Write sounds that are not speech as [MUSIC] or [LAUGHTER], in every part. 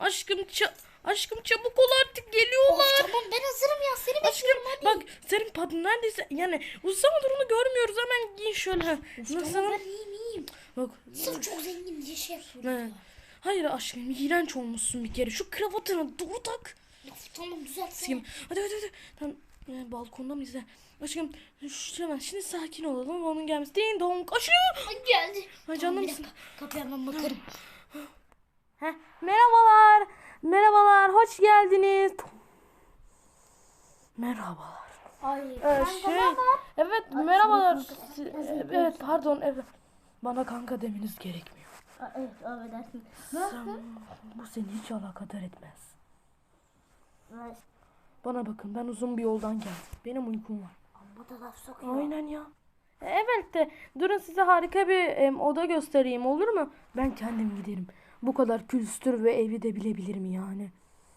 Aşkım ça- aşkım çabuk ol artık geliyorlar. Of tamam ben hazırım ya seni Aşkım bekliyorum hadi. bak senin padın neredeyse yani uzun zamandır onu görmüyoruz hemen giy şöyle. ha. Nasıl? Tamam ben iyiyim iyiyim. Bak. Sırf çok zengin diye şey yapıyorum. Ha. Hayır aşkım iğrenç olmuşsun bir kere. Şu kravatını doğru tak. Of, tamam düzeltsene. Hadi hadi hadi. Tamam. e, balkonda mıyız? ha? Aşkım şu hemen şimdi sakin olalım. Onun gelmesi. Ding dong. Aşkım. Geldi. Ay Tamam, canım dakika, Kapıya hemen bakarım. Heh, merhabalar. Merhabalar. Hoş geldiniz. Ay Merhabalar. Ee, kanka şey, evet merhabalar. Özür dilerim. Evet pardon evet. Bana kanka demeniz gerekmiyor. Aa, Evet affedersin. Sen, bu seni hiç alakadar etmez. Evet. Bana bakın ben uzun bir yoldan geldim. Benim uykum var. Amma da laf sokuyor. Aynen ya. Evet de durun size harika bir em, oda göstereyim olur mu? Ben kendim giderim. Bu kadar külüstür ve evi de bilebilirim yani.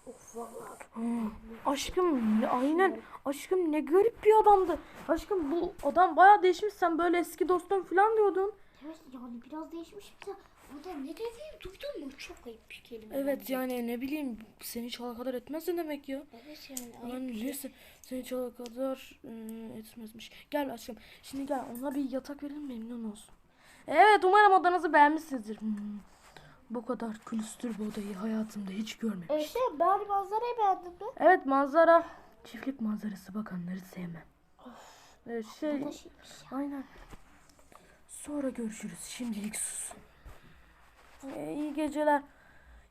Of vallahi. Hmm. Aşkım ne- aynen. Aşkım ne garip bir adamdı. Aşkım bu adam bayağı değişmiş. Sen böyle eski dostum falan diyordun. Evet yani biraz değişmiş bir de. O da ne dediğini duydun mu? Çok ayıp bir kelime. Evet bence. yani ne bileyim seni hiç alakadar etmez ne demek ya. Evet yani. Yani şey. neyse seni hiç alakadar e, etmezmiş. Gel aşkım şimdi gel ona bir yatak verelim memnun olsun. Evet umarım odanızı beğenmişsinizdir. Hmm. Bu kadar külüstür bir odayı hayatımda hiç görmemiştim. E şey bari manzarayı beğendin mi? Evet manzara çiftlik manzarası bakanları sevmem. Ee, şey aynen. Sonra görüşürüz. Şimdilik sus. Ee, iyi geceler.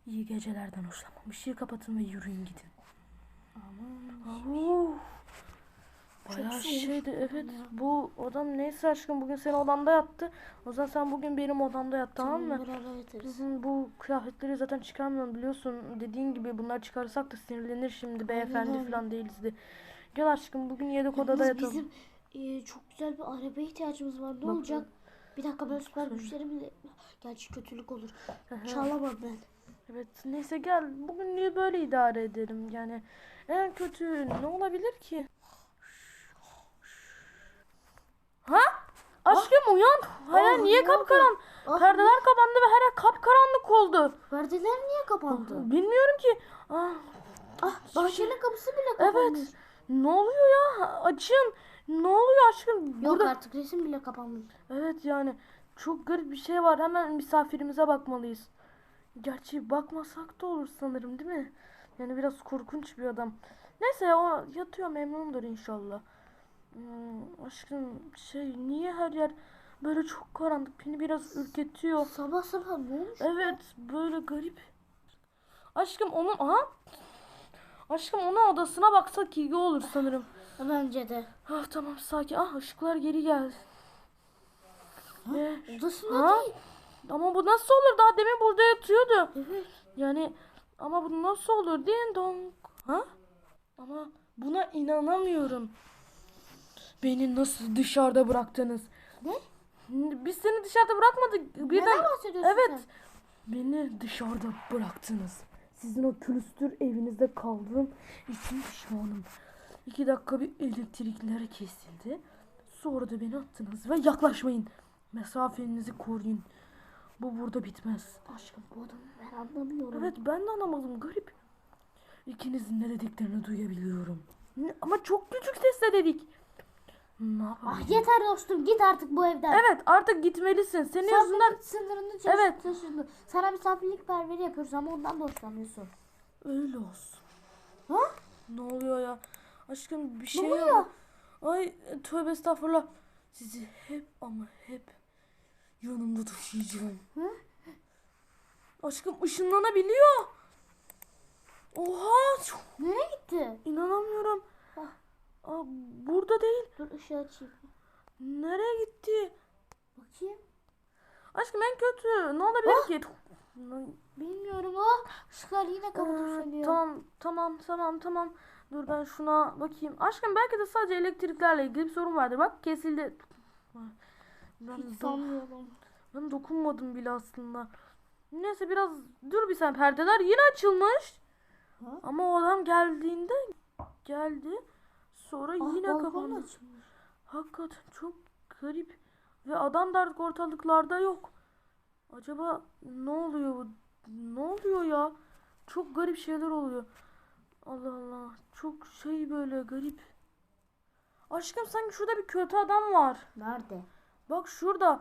İyi gecelerden hoşlanmam. Işığı kapatın ve yürüyün gidin. Aman. Bayağı soğuk. şeydi evet. Bu adam neyse aşkım bugün senin odanda yattı. O zaman sen bugün benim odamda yat tamam mı? Bizim bu kıyafetleri zaten çıkarmıyorum biliyorsun. Dediğin gibi bunlar çıkarsak da sinirlenir şimdi beyefendi öyle. falan değiliz de. Gel aşkım bugün yedek odada Yalnız yatalım. bizim e, çok güzel bir arabaya ihtiyacımız var. Ne Bak- olacak? Bir dakika ben süper güçlerimle... Gerçi kötülük olur. Çalamam ben. Evet neyse gel bugün böyle idare edelim yani. En kötü ne olabilir ki? Ha? Aşkım uyan. Hayır Ah, niye kapkaran? Ah, Perdeler kapandı ve her kapkaranlık oldu. Perdeler niye kapandı? Bilmiyorum ki. Ah, Ah bahçenin kapısı bile kapanmış. evet. Ne oluyor ya? Açın. Ne oluyor aşkım? Yok Burada artık resim bile kapanmış. Evet yani çok garip bir şey var. Hemen misafirimize bakmalıyız. Gerçi bakmasak da olur sanırım değil mi? Yani biraz korkunç bir adam. Neyse o yatıyor memnundur inşallah. Hmm, aşkım şey niye her yer böyle çok karanlık beni biraz ürkütüyor. Sabah sabah ne olmuş? Evet böyle garip. Aşkım onun aha. Aşkım onun odasına baksak iyi olur sanırım. Bence de. Ah tamam sakin. Ah ışıklar geri geldi. Ne? Odasında Ha? değil. Ama bu nasıl olur? Daha demin burada yatıyordu. Evet. Yani ama bu nasıl olur? Din dong. Ha? Ama buna inanamıyorum. Beni nasıl dışarıda bıraktınız? Ne? Biz seni dışarıda bırakmadık. Birden Neden bahsediyorsun Evet. sen? Beni dışarıda bıraktınız. Sizin o külüstür evinizde kaldığım için pişmanım. İki dakika bir elektrikler kesildi. Sonra da beni attınız ve yaklaşmayın. Mesafenizi koruyun. Bu burada bitmez. Aşkım bu adamı ben anlamıyorum. Evet ben de anlamadım garip. İkinizin ne dediklerini duyabiliyorum. Ama çok küçük sesle dedik. Ne? Ah yeter dostum git artık bu evden. Evet artık gitmelisin. Senin Sen yüzünden sınırını Evet. evet. taşındın. Sana misafirlik perveri yapıyoruz ama ondan da hoşlanmıyorsun. öyle olsun. Ha? Ne oluyor ya? Aşkım bir Ne şey oluyor? yok. Ay tövbe estağfurullah. Sizi hep ama hep yanımda taşıyacağım. Hı? Aşkım ışınlanabiliyor. Oha Nereye gitti? inanamıyorum. Aa, burada değil. Dur ışığı açayım. Nereye gitti? Bakayım. Aşkım en kötü. Ne olabilir Ah. ki? Bilmiyorum o. Işıklar yine kapatıp Ee, sönüyor. tamam tamam tamam tamam. Dur ben şuna bakayım. Aşkım belki de sadece elektriklerle ilgili bir sorun vardır. Bak kesildi. Ben, Hiç sanmıyorum. ben dokunmadım bile aslında. Neyse biraz dur bir sen perdeler yine açılmış. Ha? Ama o adam geldiğinde geldi. Sonra Ah, yine kapandı. açılmış. Hakikaten çok garip. Ve adam da artık ortalıklarda yok. Acaba ne oluyor? bu? Ne oluyor ya? çok garip şeyler oluyor. Allah Allah. Çok şey böyle garip. Aşkım sanki şurada bir kötü adam var. Nerede? Bak şurada.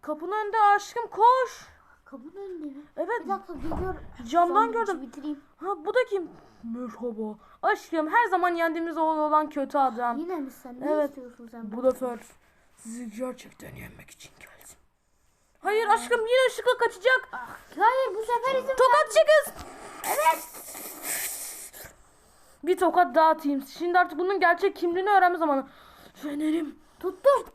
Kapının önünde aşkım koş. Kapının önünde mi? Evet Bir dakika geliyorum. camdan Sandviçi gördüm. Bitireyim. Ha bu da kim? Merhaba. Aşkım her zaman yendiğimiz oğlu olan kötü adam. Yine mi sen? Ne Evet. istiyorsun sen? Bu sefer sizi gerçekten yenmek için geldim. Hayır aşkım yine ışıkla kaçacak. Hayır bu sefer izin Tokatçı kız. Evet. Bir tokat daha atayım. Şimdi artık bunun gerçek kimliğini öğrenme zamanı. Fenerim. tuttum.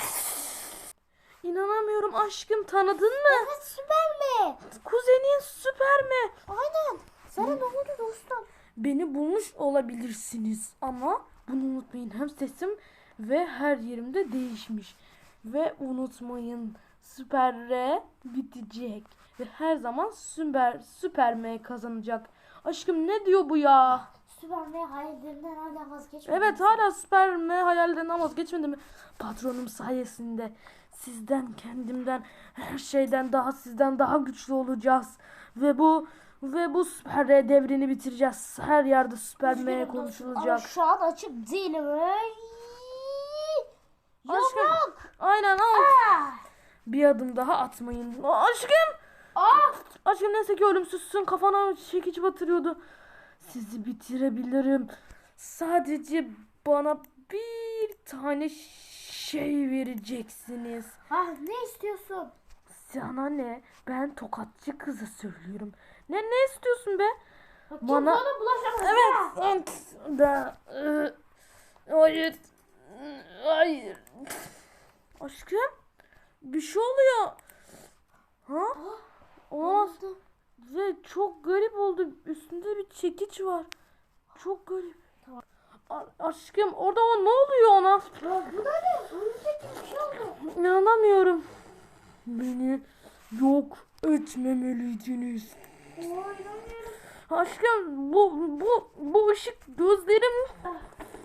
İnanamıyorum aşkım tanıdın mı? Evet süper mi? Kuzenin süper mi? Aynen. Sana ne oldu dostum? Beni bulmuş olabilirsiniz ama bunu unutmayın hem sesim ve her yerimde değişmiş. Ve unutmayın Süper R bitecek ve her zaman Süper Süper M kazanacak. Aşkım ne diyor bu ya? Süper mi? Hayallerinden hala vazgeçmedin. Evet hala Süper M hayallerinden vazgeçmedi mi? Patronum sayesinde sizden kendimden her şeyden daha sizden daha güçlü olacağız. Ve bu ve bu Süper devrini bitireceğiz. Her yerde Süper M Üzgünüm dostum konuşulacak. Ama şu an açık değilim. Ay. Aşkım. Yok. Aynen al. Ah. Bir adım daha atmayın. Aşkım. Ah. Aşkım neyse ki ölümsüzsün. Kafana çekici batırıyordu. Sizi bitirebilirim. Sadece bana bir tane şey vereceksiniz. Ah ne istiyorsun? Sana ne? Ben tokatçı kızı söylüyorum. Ne ne istiyorsun be? Bak, Bana- bulaşamaz. Evet. Da. ı, Hayır. Hayır. Aşkım. Bir şey oluyor. Ha? Olamaz. Ve çok garip oldu. Üstünde bir çekiç var. Çok garip. Tamam. A- aşkım orada o ne oluyor ona? Bu da ne? Bir şey oldu. İnanamıyorum. Beni yok etmemeliydiniz. Aşkım bu bu bu ışık gözlerim.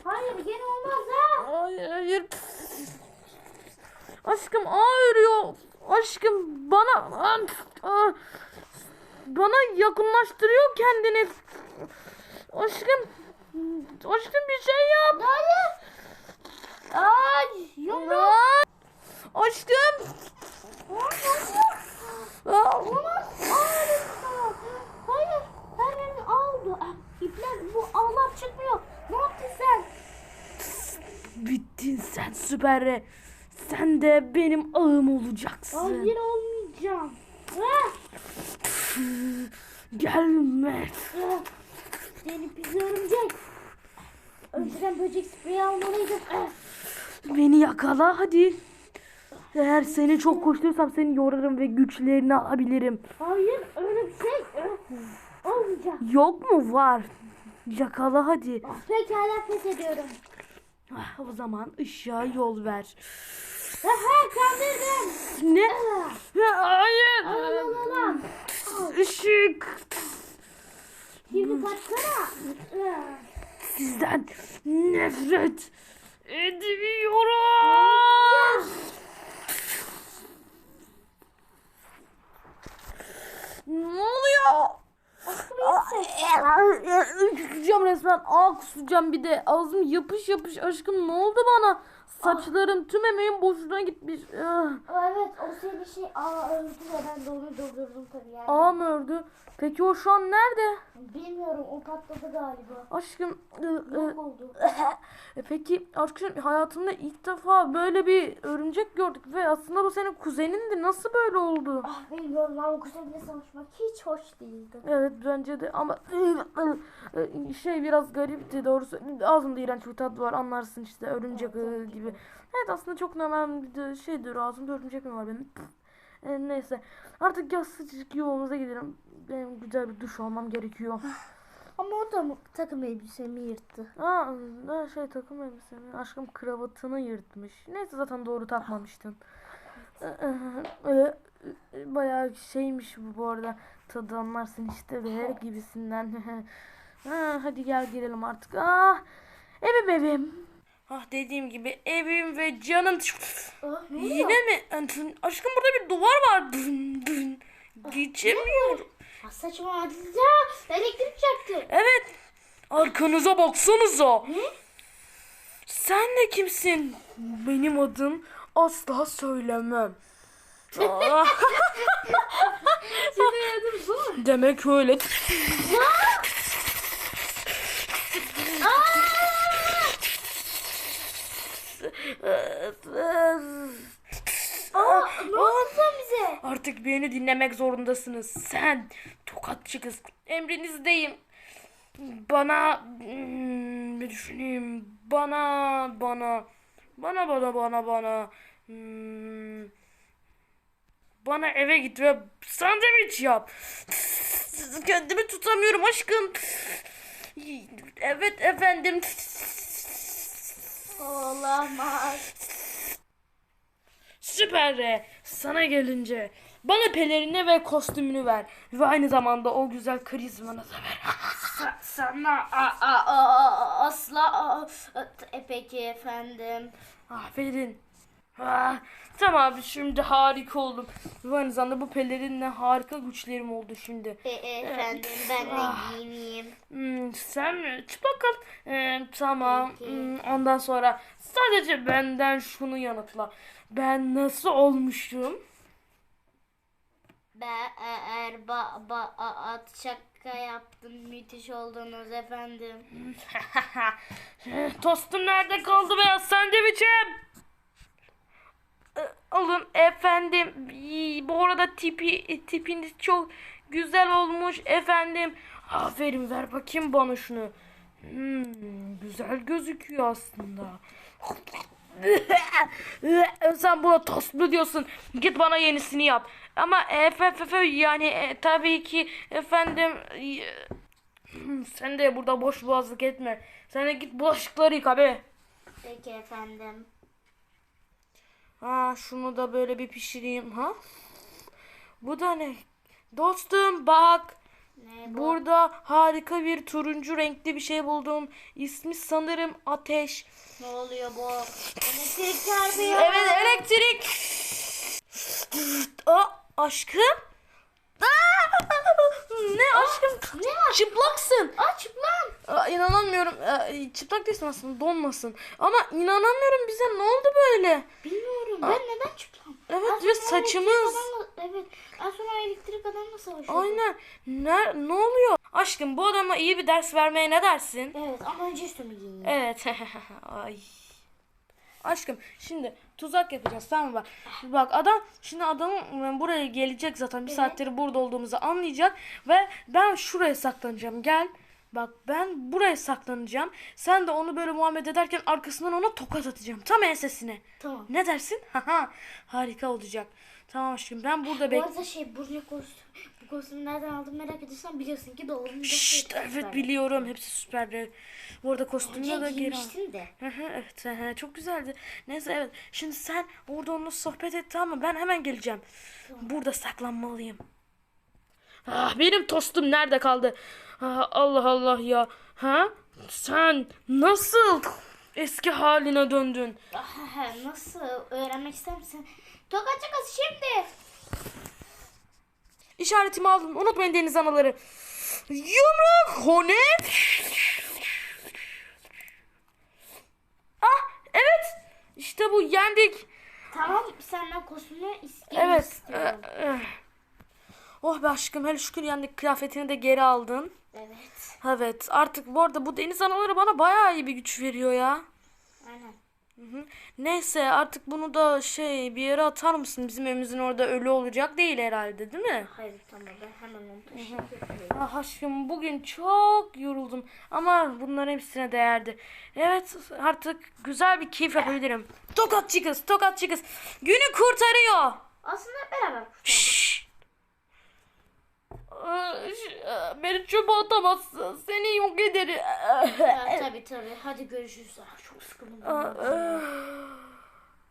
Hayır gene olmaz ha. Hayır hayır. Aşkım ağrıyor. Aşkım bana bana yakınlaştırıyor kendini. Aşkım aşkım bir şey yap. Hayır. Ay. Aa, Aşkım. Aa, Olmaz. Hayır. Her aldı. İpler bu ağlar çıkmıyor. Ne yaptın sen? Bittin sen süper. Sen de benim ağım olacaksın. Hayır olmayacağım. Gelme. Seni pis örümcek. Önceden böcek spreyi almalıydım. Beni yakala hadi. Eğer seni çok koşturursam seni yorarım ve güçlerini alabilirim. Hayır öyle bir şey. Olmayacak. Yok mu var? Yakala hadi. Ah, Pekala pes ediyorum. Ah, O zaman ışığa yol ver. Aha kandırdım. Ne? Ah, Hayır. Aman Işık. Şimdi kaçsana. Ah. Sizden nefret ediyorum. Ne oluyor? Kusacağım resmen. Aa kusacağım bir de. Ağzım yapış yapış. Aşkım ne oldu bana? Saçlarım tüm emeğim boşuna gitmiş. Ah. Evet o seni şey aa öldü ve ben de onu durdurdum tabii yani. Aa mı ördü? Peki o şu an nerede? Bilmiyorum o patladı galiba. Aşkım Yok oldu. E peki aşkım hayatımda ilk defa böyle bir örümcek gördük ve aslında bu senin kuzenindi. Nasıl böyle oldu? Ah bilmiyorum ama kuzenimle savaşmak hiç hoş değildi. Evet bence de ama şey biraz garipti doğrusu. Ağzımda iğrenç bir tat var anlarsın işte örümcek Evet, evet. Gibi. Evet aslında çok normal bir şeydir ağzımda örümcek mi var benim? E, neyse artık yaz sıcacık yuvamıza gidelim. Benim güzel bir duş almam gerekiyor. [SIGHS] Ama o da mı- takım elbisemi yırttı. Aa, ne şey takım elbisemi. Aşkım kravatını yırtmış. Neyse zaten doğru takmamıştın. Ee, [LAUGHS] Bayağı şeymiş bu bu arada. Tadı anlarsın işte ve [LAUGHS] gibisinden. Ha, [LAUGHS] hadi gel girelim artık. Ah, evim evim. Ah dediğim gibi evim ve canım. Ah, Yine mi? Aşkım burada bir duvar var. Dın, dın. Geçemiyorum. Ya saçma hadi ya. Elektrik çarptı. Evet. Arkanıza baksanıza. Ne? Sen de kimsin? Benim adım asla söylemem. Aa, [LAUGHS] Senin adın bu mu? Demek öyle. Aa, ne oldu bize? Artık beni dinlemek zorundasınız. Sen tokatçı kız. Emrinizdeyim. Bana hmm, bir düşüneyim. Bana bana bana bana bana bana hmm, bana eve git ve sandviç yap. Kendimi tutamıyorum aşkım. Evet efendim. Olamaz. Süper re. Sana gelince bana pelerini ve kostümünü ver. Ve aynı zamanda o güzel karizmanı da ver. Sa- sana a- a- a- asla a- a- e, peki efendim. Aferin. Ah, tamam şimdi harika oldum. Ve aynı zamanda bu pelerinle harika güçlerim oldu şimdi. E, e, efendim ben de Ah. giyineyim. Hmm, sen? Çık bakalım. Ee, tamam. Peki. Hmm, ondan sonra sadece benden şunu yanıtla. Ben nasıl olmuşum? Ben eğer ba, ba, at şaka yaptım müthiş oldunuz efendim. [LAUGHS] Tostum nerede kaldı beyaz sandviçim? Ee, Alın efendim. İyi, Bu arada tipi tipiniz çok güzel olmuş efendim. Aferin ver bakayım bana şunu. Hmm, güzel gözüküyor aslında. [LAUGHS] Sen buna tost mu diyorsun? Git bana yenisini yap. Ama efendim yani e, tabii ki efendim e, Hmm, Sen de burada boş boğazlık etme. Sen de git bulaşıkları yıka be. Peki efendim. Ha şunu da böyle bir pişireyim ha. Bu da ne? Dostum bak. Ne bu? Burada harika bir turuncu renkli bir şey buldum. İsmi sanırım ateş. Ne oluyor bu? Elektrik çarpıyor. Evet elektrik. [GASPS] Aa, aşkım. Aa, ne aşkım? Ne var? Çıplaksın. Aç lan. Aa, inanamıyorum. Aa, çıplak değilsin aslında donmasın. Ama inanamıyorum bize ne oldu böyle? Bilmiyorum ben neden çıktım? Evet ve saçımız. Evet. Az sonra elektrik adamla savaşıyor. Aynen. Ne, ne oluyor? Aşkım bu adama iyi bir ders vermeye ne dersin? Evet ama önce üstümü giyeyim. Evet. [LAUGHS] Ay. Aşkım şimdi tuzak yapacağız tamam mı bak. Bak adam şimdi adam e, buraya gelecek zaten bir saattir burada olduğumuzu anlayacak ve ben şuraya saklanacağım gel. Bak ben buraya saklanacağım. Sen de onu böyle muhabbet ederken arkasından ona tokat atacağım. Tam ensesine. Tamam. Ne dersin? [LAUGHS] Haha harika olacak. Tamam aşkım ben burada Bu bek. arada şey burcu kostüm. Bu kostümü nereden aldım merak ediyorsan biliyorsun ki dolabımda. Şşt, evet biliyorum hepsi süper. Bu arada kostümü Önce de geri al. de. Hı hı, evet hı hı, çok güzeldi. Neyse evet. Şimdi sen orada onunla sohbet et tamam mı? Ben hemen geleceğim. Burada saklanmalıyım. Ah, benim tostum nerede kaldı? Ah, Allah Allah ya. Ha? Sen nasıl eski haline döndün? Ah, Nasıl öğrenmek ister misin? Tokatçı kız şimdi. İşaretimi aldın. Unutmayın deniz anaları. Yumruk Honet. Ah evet. İşte bu yendik. Tamam senden kostümü is- Evet. istiyorum. eh, eh. Oh be aşkım hele şükür yendik kıyafetini de geri aldın. Evet. Evet artık bu arada bu deniz anaları bana bayağı iyi bir güç veriyor ya. Aynen. Hı hı. Neyse artık bunu da şey bir yere atar mısın? Bizim evimizin orada ölü olacak değil herhalde değil mi? Hayır tamam ben hemen onu taşıyayım. Ah aşkım bugün çok yoruldum ama bunların hepsine değerdi. Evet artık güzel bir keyif yapabilirim. Tokatçı kız, tokatçı kız. Günü kurtarıyor. Aslında beraber kurtardık. Aa, Beni çöpe atamazsın. Seni yok ederim. Tabii tabii. Hadi görüşürüz. Ah, çok sıkıldım. Aa, aa.